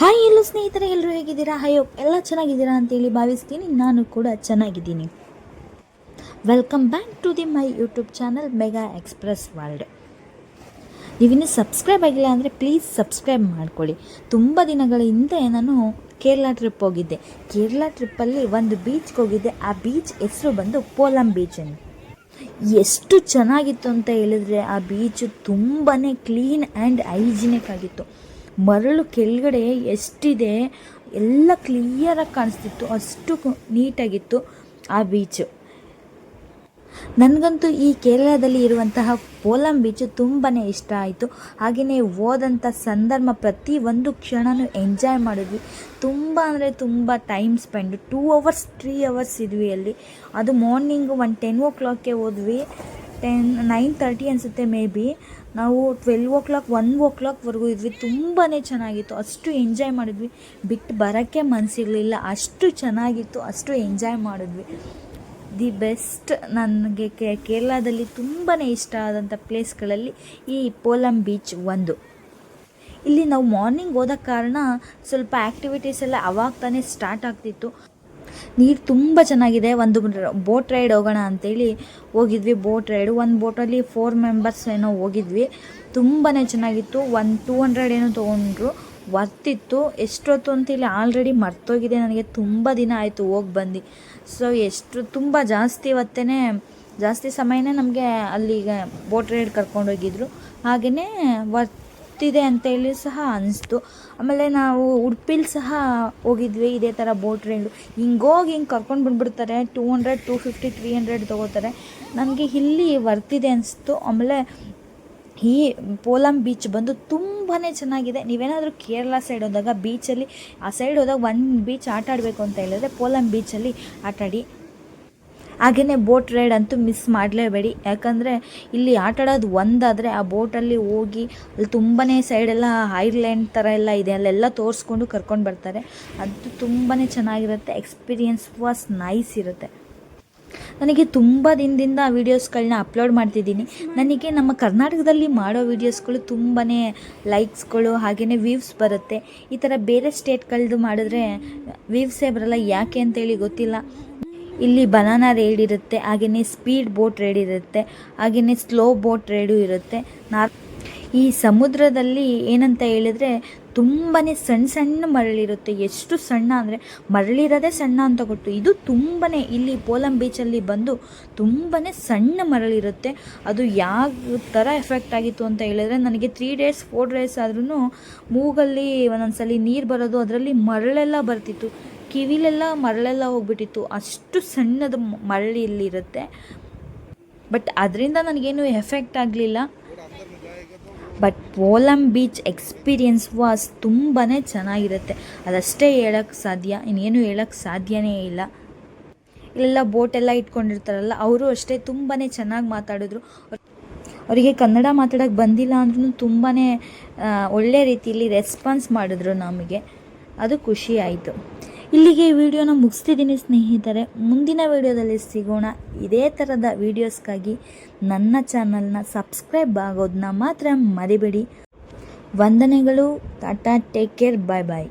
Hi ಎಲ್ಲೂ ಸ್ನೇಹಿತರೆ, ಎಲ್ಲರೂ ಹೇಗಿದ್ದೀರಾ? ಹಾಯ್ ಎಲ್ಲ ಚೆನ್ನಾಗಿದ್ದೀರಾ ಅಂತೇಳಿ ಭಾವಿಸ್ತೀನಿ. ನಾನು ಕೂಡ ಚೆನ್ನಾಗಿದ್ದೀನಿ. Welcome back to the my YouTube channel mega express world ನೀವಿನ್ನೂ ಸಬ್ಸ್ಕ್ರೈಬ್ ಆಗಿಲ್ಲ ಅಂದರೆ ಪ್ಲೀಸ್ ಸಬ್ಸ್ಕ್ರೈಬ್ ಮಾಡ್ಕೊಳ್ಳಿ. ತುಂಬ ದಿನಗಳ ಹಿಂದೆ ನಾನು ಕೇರಳ ಟ್ರಿಪ್ ಹೋಗಿದ್ದೆ. ಕೇರಳ ಟ್ರಿಪ್ಪಲ್ಲಿ ಒಂದು ಬೀಚ್ಗೆ ಹೋಗಿದ್ದೆ. ಆ ಬೀಚ್ ಹೆಸರು ಬಂದು ಪೋಲಂ ಬೀಚ್ ಅಂತ. ಎಷ್ಟು ಚೆನ್ನಾಗಿತ್ತು ಅಂತ ಹೇಳಿದ್ರೆ ಆ ಬೀಚು ತುಂಬಾ ಕ್ಲೀನ್ ಆ್ಯಂಡ್ ಹೈಜಿನಿಕ್ ಆಗಿತ್ತು. ಮರಳು ಕೆಳಗಡೆ ಎಷ್ಟಿದೆ, ಎಲ್ಲ ಕ್ಲಿಯರಾಗಿ ಕಾಣಿಸ್ತಿತ್ತು. ಅಷ್ಟು ನೀಟಾಗಿತ್ತು ಆ ಬೀಚು ನನಗಂತೂ ಈ ಕೇರಳದಲ್ಲಿ ಇರುವಂತಹ ಪೋಲಂ ಬೀಚು ತುಂಬಾ ಇಷ್ಟ ಆಯಿತು. ಹಾಗೆಯೇ ಹೋದಂಥ ಸಂದರ್ಭ ಪ್ರತಿ ಒಂದು ಕ್ಷಣನೂ ಎಂಜಾಯ್ ಮಾಡಿದ್ವಿ. ತುಂಬ ಅಂದರೆ ತುಂಬ time spend two hours three hours ಇದ್ವಿ ಅಲ್ಲಿ. ಅದು ಮಾರ್ನಿಂಗು ಒನ್ ಟೆನ್ ಓ ಕ್ಲಾಕ್ಗೆ ಹೋದ್ವಿ. ಟೆನ್ ನೈನ್ ತರ್ಟಿ ಅನಿಸುತ್ತೆ ಮೇ ಬಿ ನಾವು ಟ್ವೆಲ್ವ್ ಓ ಕ್ಲಾಕ್ ಒನ್ ಓ ಕ್ಲಾಕ್ವರೆಗೂ ಇದ್ವಿ. ತುಂಬಾ ಚೆನ್ನಾಗಿತ್ತು. ಅಷ್ಟು ಎಂಜಾಯ್ ಮಾಡಿದ್ವಿ. ಬಿಟ್ಟು ಬರೋಕ್ಕೆ ಮನಸ್ಸಿರಲಿಲ್ಲ ಅಷ್ಟು ಚೆನ್ನಾಗಿತ್ತು. ಅಷ್ಟು ಎಂಜಾಯ್ ಮಾಡಿದ್ವಿ. ದಿ ಬೆಸ್ಟ್ ನನಗೆ ಕೇರಳದಲ್ಲಿ ತುಂಬಾ ಇಷ್ಟ ಆದಂಥ ಪ್ಲೇಸ್ಗಳಲ್ಲಿ ಈ ಪೋಲಂ ಬೀಚ್ ಒಂದು. ಇಲ್ಲಿ ನಾವು ಮಾರ್ನಿಂಗ್ ಹೋದ ಕಾರಣ ಸ್ವಲ್ಪ ಆ್ಯಕ್ಟಿವಿಟೀಸ್ ಎಲ್ಲ ಅವಾಗ ತಾನೇ ಸ್ಟಾರ್ಟ್ ಆಗ್ತಿತ್ತು. ನೀರು ತುಂಬ ಚೆನ್ನಾಗಿದೆ. ಒಂದು ಬೋಟ್ ರೈಡ್ ಹೋಗೋಣ ಅಂತೇಳಿ ಹೋಗಿದ್ವಿ. ಬೋಟ್ ರೈಡ್, ಒಂದು ಬೋಟಲ್ಲಿ ಫೋರ್ ಮೆಂಬರ್ಸ್ ಏನೋ ಹೋಗಿದ್ವಿ. ತುಂಬಾ ಚೆನ್ನಾಗಿತ್ತು. ಒಂದು ಟೂ ಹಂಡ್ರೆಡ್ ಏನೋ ತೊಗೊಂಡ್ರು. ವರ್ತಿತ್ತು ಎಷ್ಟೊತ್ತು ಅಂತೇಳಿ ಆಲ್ರೆಡಿ ಮರ್ತೋಗಿದೆ, ನನಗೆ ತುಂಬ ದಿನ ಆಯಿತು ಹೋಗಿ ಬಂದು. ಸೊ ಎಷ್ಟು ತುಂಬ ಜಾಸ್ತಿ ಹೊತ್ತೇ ಜಾಸ್ತಿ ಸಮಯನೇ ನಮಗೆ ಅಲ್ಲಿಗೆ ಬೋಟ್ ರೈಡ್ ಕರ್ಕೊಂಡೋಗಿದ್ರು ಹಾಗೆಯೇ ವರ್ತಿದೆ ಅಂತೇಳಿ ಸಹ ಅನಿಸ್ತು. ಆಮೇಲೆ ನಾವು ಉಡುಪಿಲಿ ಸಹ ಹೋಗಿದ್ವಿ, ಇದೇ ಥರ ಬೋಟ್ ರೈಡು ಹಿಂಗೋಗಿ ಹಿಂಗೆ ಕರ್ಕೊಂಡು ಬಂದುಬಿಡ್ತಾರೆ two hundred two fifty three hundred ತೊಗೋತಾರೆ. ನಮಗೆ ಇಲ್ಲಿ ವರ್ತಿದೆ ಅನಿಸ್ತು. ಆಮೇಲೆ ಈ ಪೋಲಂ ಬೀಚ್ ಬಂದು ತುಂಬಾ ಚೆನ್ನಾಗಿದೆ. ನೀವೇನಾದರೂ ಕೇರಳ ಸೈಡ್ ಹೋದಾಗ ಬೀಚಲ್ಲಿ ಆ ಸೈಡ್ ಹೋದಾಗ ಒಂದು ಬೀಚ್ ಆಟ ಆಡಬೇಕು ಅಂತ ಹೇಳಿದ್ರೆ ಪೋಲಂ ಬೀಚಲ್ಲಿ ಆಟಾಡಿ ಹಾಗೆಯೇ ಬೋಟ್ ರೈಡ್ ಅಂತೂ ಮಿಸ್ ಮಾಡಲೇಬೇಡಿ. ಯಾಕಂದರೆ ಇಲ್ಲಿ ಆಟ ಆಡೋದು ಒಂದಾದರೆ ಆ ಬೋಟಲ್ಲಿ ಹೋಗಿ ಅಲ್ಲಿ ತುಂಬಾ ಸೈಡೆಲ್ಲ ಐರ್ಲ್ಯಾಂಡ್ ಥರ ಎಲ್ಲ ಇದೆ. ಅಲ್ಲೆಲ್ಲ ತೋರಿಸ್ಕೊಂಡು ಕರ್ಕೊಂಡು ಬರ್ತಾರೆ. ಅದು ತುಂಬಾ ಚೆನ್ನಾಗಿರುತ್ತೆ. ಎಕ್ಸ್ಪೀರಿಯನ್ಸ್ ವಾಸ್ ನೈಸ್ ಇರುತ್ತೆ. ನನಗೆ ತುಂಬ ದಿನದಿಂದ ವೀಡಿಯೋಸ್ಗಳನ್ನ ಅಪ್ಲೋಡ್ ಮಾಡ್ತಿದ್ದೀನಿ. ನನಗೆ ನಮ್ಮ ಕರ್ನಾಟಕದಲ್ಲಿ ಮಾಡೋ ವೀಡಿಯೋಸ್ಗಳು ತುಂಬಾ ಲೈಕ್ಸ್ಗಳು ಹಾಗೆಯೇ ವ್ಯೂವ್ಸ್ ಬರುತ್ತೆ. ಈ ಥರ ಬೇರೆ ಸ್ಟೇಟ್ಗಳದ್ದು ಮಾಡಿದ್ರೆ ವ್ಯೂವ್ಸೇ ಬರಲ್ಲ, ಯಾಕೆ ಅಂತೇಳಿ ಗೊತ್ತಿಲ್ಲ. ಇಲ್ಲಿ ಬನಾನಾ ರೈಡ್ ಇರುತ್ತೆ ಹಾಗೆಯೇ ಸ್ಪೀಡ್ ಬೋಟ್ ರೈಡ್ ಇರುತ್ತೆ ಹಾಗೆಯೇ ಸ್ಲೋ ಬೋಟ್ ರೈಡು ಇರುತ್ತೆ. ನಾರ್ ಈ ಸಮುದ್ರದಲ್ಲಿ ಏನಂತ ಹೇಳಿದ್ರೆ ತುಂಬಾ ಸಣ್ಣ ಸಣ್ಣ ಮರಳಿರುತ್ತೆ. ಎಷ್ಟು ಸಣ್ಣ ಅಂದರೆ ಮರಳಿರೋದೇ ಸಣ್ಣ ಅಂತ ಗೊತ್ತು. ಇದು ತುಂಬಾ ಇಲ್ಲಿ ಪೋಲಂ ಬೀಚಲ್ಲಿ ಬಂದು ತುಂಬಾ ಸಣ್ಣ ಮರಳಿರುತ್ತೆ. ಅದು ಯಾವ ಥರ ಎಫೆಕ್ಟ್ ಆಗಿತ್ತು ಅಂತ ಹೇಳಿದ್ರೆ ನನಗೆ ತ್ರೀ ಡೇಸ್ ಫೋರ್ ಡೇಸ್ ಆದ್ರೂ ಮೂಗಲ್ಲಿ ಒಂದೊಂದ್ಸಲಿ ನೀರು ಬರೋದು, ಅದರಲ್ಲಿ ಮರಳೆಲ್ಲ ಬರ್ತಿತ್ತು. ಕಿವಿಲೆಲ್ಲ ಮರಳೆಲ್ಲ ಹೋಗ್ಬಿಟ್ಟಿತ್ತು. ಅಷ್ಟು ಸಣ್ಣದು ಮರಳಿ ಇಲ್ಲಿರುತ್ತೆ. ಬಟ್ ಅದರಿಂದ ನನಗೇನು ಎಫೆಕ್ಟ್ ಆಗಲಿಲ್ಲ. But Palolem beach experience was ತುಂಬಾ ಚೆನ್ನಾಗಿರುತ್ತೆ. ಅದಷ್ಟೇ ಹೇಳೋಕ್ಕೆ ಸಾಧ್ಯ, ಇನ್ನೇನು ಹೇಳೋಕ್ಕೆ ಸಾಧ್ಯನೇ ಇಲ್ಲ. ಇಲ್ಲೆಲ್ಲ ಬೋಟೆಲ್ಲ ಇಟ್ಕೊಂಡಿರ್ತಾರಲ್ಲ, ಅವರು ಅಷ್ಟೇ ತುಂಬಾ ಚೆನ್ನಾಗಿ ಮಾತಾಡಿದ್ರು. ಅವರಿಗೆ ಕನ್ನಡ ಮಾತಾಡೋಕ್ಕೆ ಬಂದಿಲ್ಲ ಅಂದ್ರೂ ತುಂಬಾ ಒಳ್ಳೆ ರೀತಿಯಲ್ಲಿ ರೆಸ್ಪಾನ್ಸ್ ಮಾಡಿದ್ರು ನಮಗೆ. ಅದು ಖುಷಿ ಆಯಿತು. ಇಲ್ಲಿಗೆ ಈ ವಿಡಿಯೋನ ಮುಗಿಸ್ತಿದ್ದೀನಿ ಸ್ನೇಹಿತರೆ. ಮುಂದಿನ ವಿಡಿಯೋದಲ್ಲಿ ಸಿಗೋಣ. ಇದೇ ಥರದ ವೀಡಿಯೋಸ್ಗಾಗಿ ನನ್ನ ಚಾನಲ್ನ ಸಬ್ಸ್ಕ್ರೈಬ್ ಆಗೋದನ್ನ ಮಾತ್ರ ಮರಿಬೇಡಿ. ವಂದನೆಗಳು. ಟಾಟಾ, ಟೇಕ್ ಕೇರ್. Bye bye.